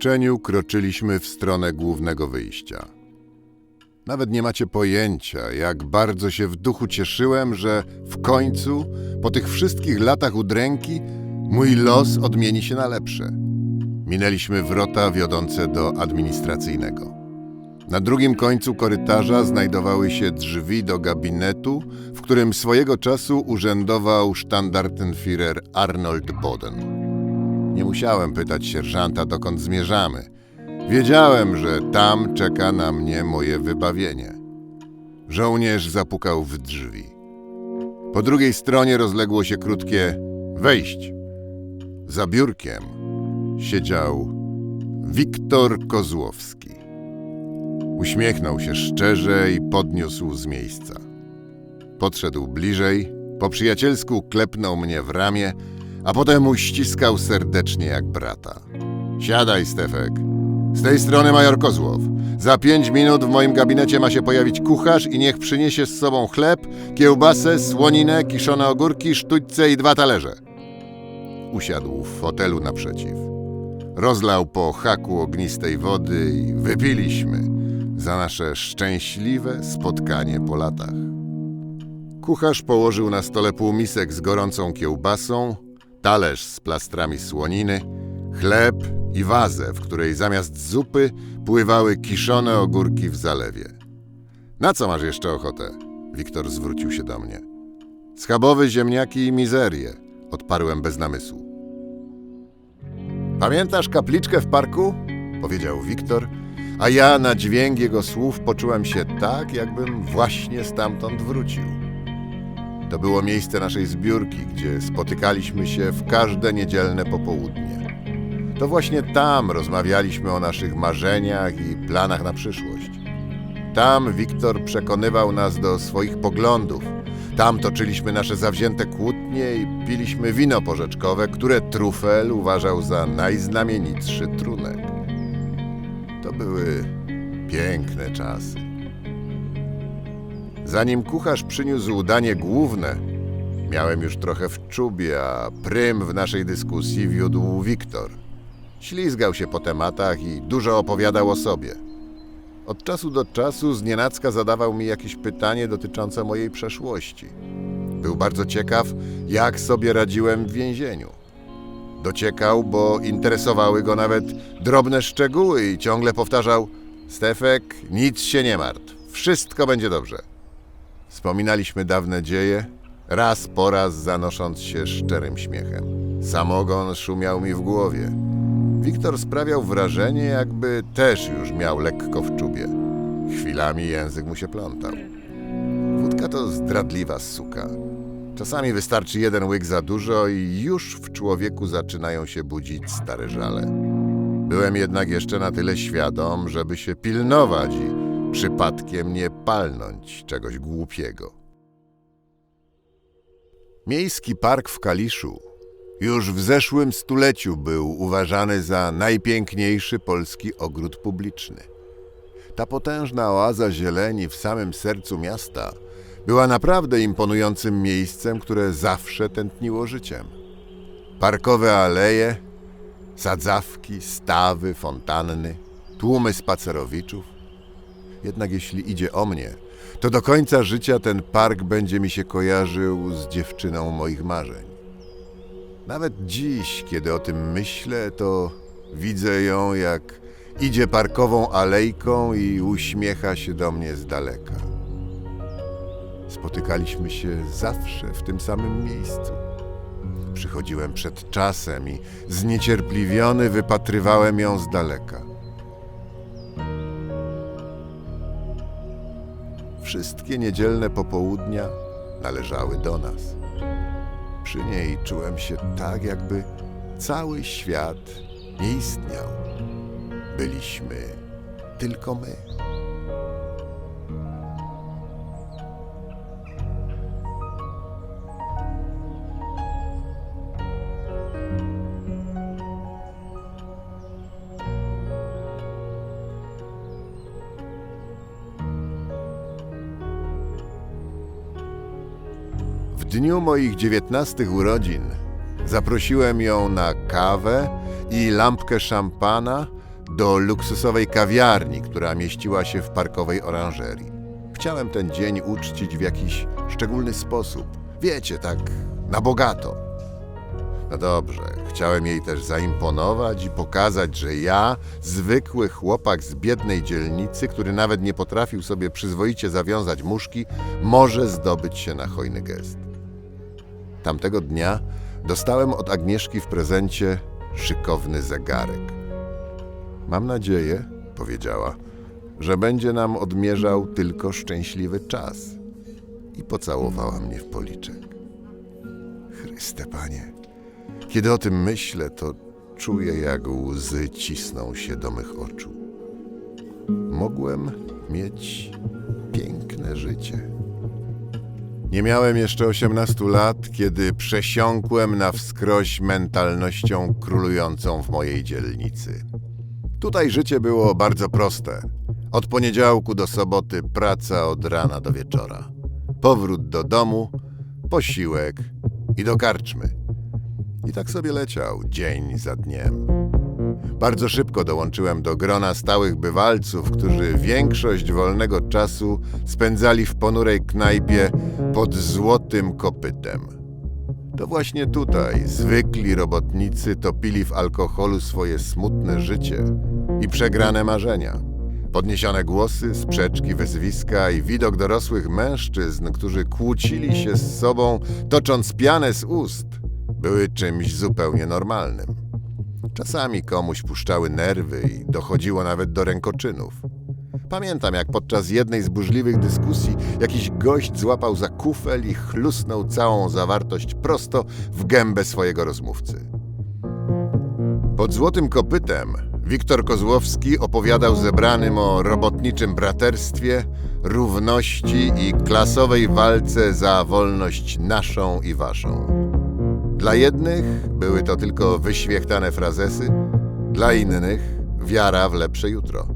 Milczeniu kroczyliśmy w stronę głównego wyjścia. Nawet nie macie pojęcia, jak bardzo się w duchu cieszyłem, że w końcu, po tych wszystkich latach udręki, mój los odmieni się na lepsze. Minęliśmy wrota wiodące do administracyjnego. Na drugim końcu korytarza znajdowały się drzwi do gabinetu, w którym swojego czasu urzędował Standartenführer Arnold Boden. Nie musiałem pytać sierżanta, dokąd zmierzamy. Wiedziałem, że tam czeka na mnie moje wybawienie. Żołnierz zapukał w drzwi. Po drugiej stronie rozległo się krótkie wejść. Za biurkiem siedział Wiktor Kozłowski. Uśmiechnął się szczerze i podniósł z miejsca. Podszedł bliżej, po przyjacielsku klepnął mnie w ramię, a potem uściskał serdecznie jak brata. Siadaj, Stefek. Z tej strony major Kozłow. Za pięć minut w moim gabinecie ma się pojawić kucharz i niech przyniesie z sobą chleb, kiełbasę, słoninę, kiszone ogórki, sztućce i dwa talerze. Usiadł w fotelu naprzeciw. Rozlał po haku ognistej wody i wypiliśmy za nasze szczęśliwe spotkanie po latach. Kucharz położył na stole półmisek z gorącą kiełbasą, talerz z plastrami słoniny, chleb i wazę, w której zamiast zupy pływały kiszone ogórki w zalewie. Na co masz jeszcze ochotę? Wiktor zwrócił się do mnie. Schabowy, ziemniaki i mizerię, odparłem bez namysłu. Pamiętasz kapliczkę w parku? powiedział Wiktor, a ja na dźwięk jego słów poczułem się tak, jakbym właśnie stamtąd wrócił. To było miejsce naszej zbiórki, gdzie spotykaliśmy się w każde niedzielne popołudnie. To właśnie tam rozmawialiśmy o naszych marzeniach i planach na przyszłość. Tam Wiktor przekonywał nas do swoich poglądów. Tam toczyliśmy nasze zawzięte kłótnie i piliśmy wino porzeczkowe, które Trufel uważał za najznamienitszy trunek. To były piękne czasy. Zanim kucharz przyniósł danie główne, miałem już trochę w czubie, a prym w naszej dyskusji wiódł Wiktor. Ślizgał się po tematach i dużo opowiadał o sobie. Od czasu do czasu znienacka zadawał mi jakieś pytanie dotyczące mojej przeszłości. Był bardzo ciekaw, jak sobie radziłem w więzieniu. Dociekał, bo interesowały go nawet drobne szczegóły i ciągle powtarzał: Stefek, nic się nie martw, wszystko będzie dobrze. Wspominaliśmy dawne dzieje, raz po raz zanosząc się szczerym śmiechem. Samogon szumiał mi w głowie. Wiktor sprawiał wrażenie, jakby też już miał lekko w czubie. Chwilami język mu się plątał. Wódka to zdradliwa suka. Czasami wystarczy jeden łyk za dużo i już w człowieku zaczynają się budzić stare żale. Byłem jednak jeszcze na tyle świadom, żeby się pilnować i przypadkiem nie palnąć czegoś głupiego. Miejski park w Kaliszu już w zeszłym stuleciu był uważany za najpiękniejszy polski ogród publiczny. Ta potężna oaza zieleni w samym sercu miasta była naprawdę imponującym miejscem, które zawsze tętniło życiem. Parkowe aleje, sadzawki, stawy, fontanny, tłumy spacerowiczów. Jednak jeśli idzie o mnie, to do końca życia ten park będzie mi się kojarzył z dziewczyną moich marzeń. Nawet dziś, kiedy o tym myślę, to widzę ją, jak idzie parkową alejką i uśmiecha się do mnie z daleka. Spotykaliśmy się zawsze w tym samym miejscu. Przychodziłem przed czasem i zniecierpliwiony wypatrywałem ją z daleka. Wszystkie niedzielne popołudnia należały do nas. Przy niej czułem się tak, jakby cały świat nie istniał. Byliśmy tylko my. Dniu moich dziewiętnastych urodzin zaprosiłem ją na kawę i lampkę szampana do luksusowej kawiarni, która mieściła się w parkowej oranżerii. Chciałem ten dzień uczcić w jakiś szczególny sposób. Wiecie, tak na bogato. No dobrze, chciałem jej też zaimponować i pokazać, że ja, zwykły chłopak z biednej dzielnicy, który nawet nie potrafił sobie przyzwoicie zawiązać muszki, może zdobyć się na hojny gest. Tamtego dnia dostałem od Agnieszki w prezencie szykowny zegarek. Mam nadzieję, powiedziała, że będzie nam odmierzał tylko szczęśliwy czas. I pocałowała mnie w policzek. Chryste, panie, kiedy o tym myślę, to czuję, jak łzy cisną się do mych oczu. Mogłem mieć piękne życie. Nie miałem jeszcze 18 lat, kiedy przesiąkłem na wskroś mentalnością królującą w mojej dzielnicy. Tutaj życie było bardzo proste. Od poniedziałku do soboty praca od rana do wieczora. Powrót do domu, posiłek i do karczmy. I tak sobie leciał dzień za dniem. Bardzo szybko dołączyłem do grona stałych bywalców, którzy większość wolnego czasu spędzali w ponurej knajpie pod złotym kopytem. To właśnie tutaj zwykli robotnicy topili w alkoholu swoje smutne życie i przegrane marzenia. Podniesione głosy, sprzeczki, wyzwiska i widok dorosłych mężczyzn, którzy kłócili się z sobą, tocząc pianę z ust, były czymś zupełnie normalnym. Czasami komuś puszczały nerwy i dochodziło nawet do rękoczynów. Pamiętam, jak podczas jednej z burzliwych dyskusji jakiś gość złapał za kufel i chlusnął całą zawartość prosto w gębę swojego rozmówcy. Pod złotym kopytem Wiktor Kozłowski opowiadał zebranym o robotniczym braterstwie, równości i klasowej walce za wolność naszą i waszą. Dla jednych były to tylko wyświechtane frazesy, dla innych wiara w lepsze jutro.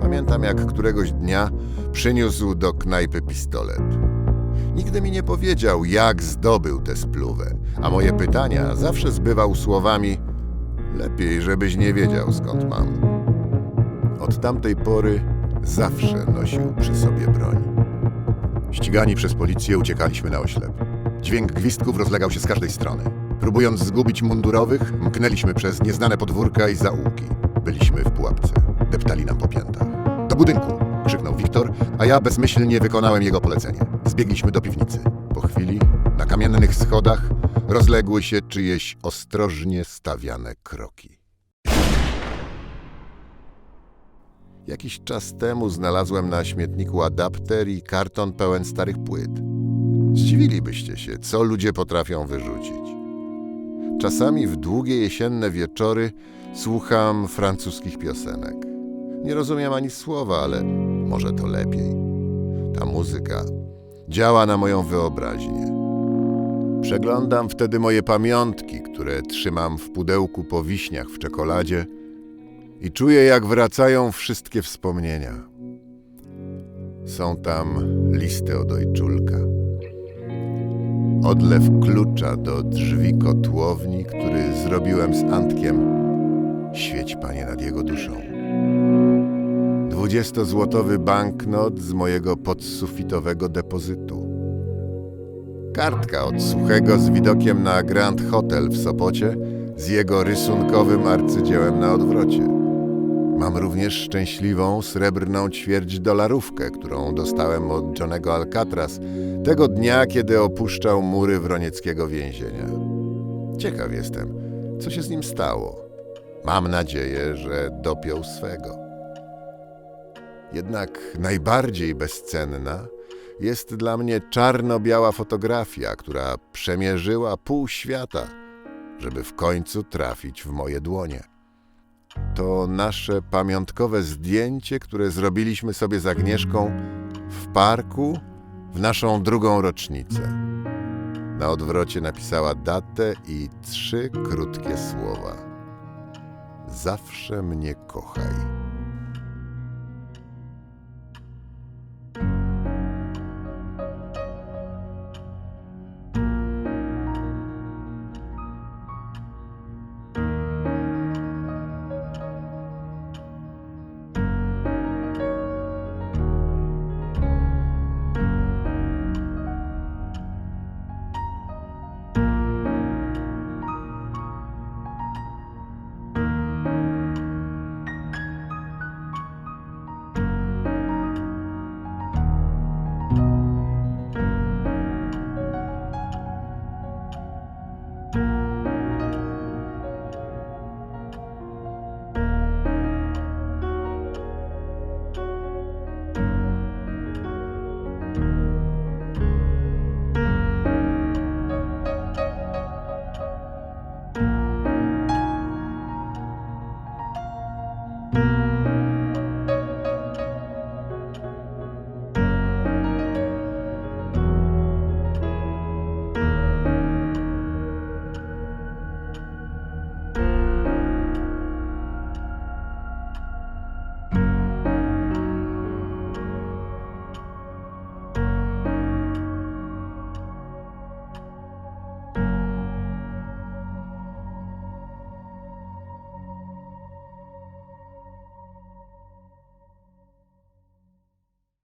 Pamiętam, jak któregoś dnia przyniósł do knajpy pistolet. Nigdy mi nie powiedział, jak zdobył tę spluwę, a moje pytania zawsze zbywał słowami lepiej, żebyś nie wiedział, skąd mam. Od tamtej pory zawsze nosił przy sobie broń. Ścigani przez policję uciekaliśmy na oślep. Dźwięk gwizdków rozlegał się z każdej strony. Próbując zgubić mundurowych, mknęliśmy przez nieznane podwórka i zaułki. Byliśmy w pułapce. Deptali nam po piętach. Do budynku! krzyknął Wiktor, a ja bezmyślnie wykonałem jego polecenie. Zbiegliśmy do piwnicy. Po chwili, na kamiennych schodach, rozległy się czyjeś ostrożnie stawiane kroki. Jakiś czas temu znalazłem na śmietniku adapter i karton pełen starych płyt. Zdziwilibyście się, co ludzie potrafią wyrzucić. Czasami w długie jesienne wieczory słucham francuskich piosenek. Nie rozumiem ani słowa, ale może to lepiej. Ta muzyka działa na moją wyobraźnię. Przeglądam wtedy moje pamiątki, które trzymam w pudełku po wiśniach w czekoladzie i czuję, jak wracają wszystkie wspomnienia. Są tam listy od ojczulka. Odlew klucza do drzwi kotłowni, który zrobiłem z Antkiem. Świeć, panie, nad jego duszą. Dwudziestozłotowy banknot z mojego podsufitowego depozytu. Kartka od suchego z widokiem na Grand Hotel w Sopocie z jego rysunkowym arcydziełem na odwrocie. Mam również szczęśliwą srebrną ćwierć dolarówkę, którą dostałem od Johnego Alcatraz tego dnia, kiedy opuszczał mury wronieckiego więzienia. Ciekaw jestem, co się z nim stało. Mam nadzieję, że dopiął swego. Jednak najbardziej bezcenna jest dla mnie czarno-biała fotografia, która przemierzyła pół świata, żeby w końcu trafić w moje dłonie. To nasze pamiątkowe zdjęcie, które zrobiliśmy sobie z Agnieszką w parku w naszą drugą rocznicę. Na odwrocie napisała datę i trzy krótkie słowa. Zawsze mnie kochaj.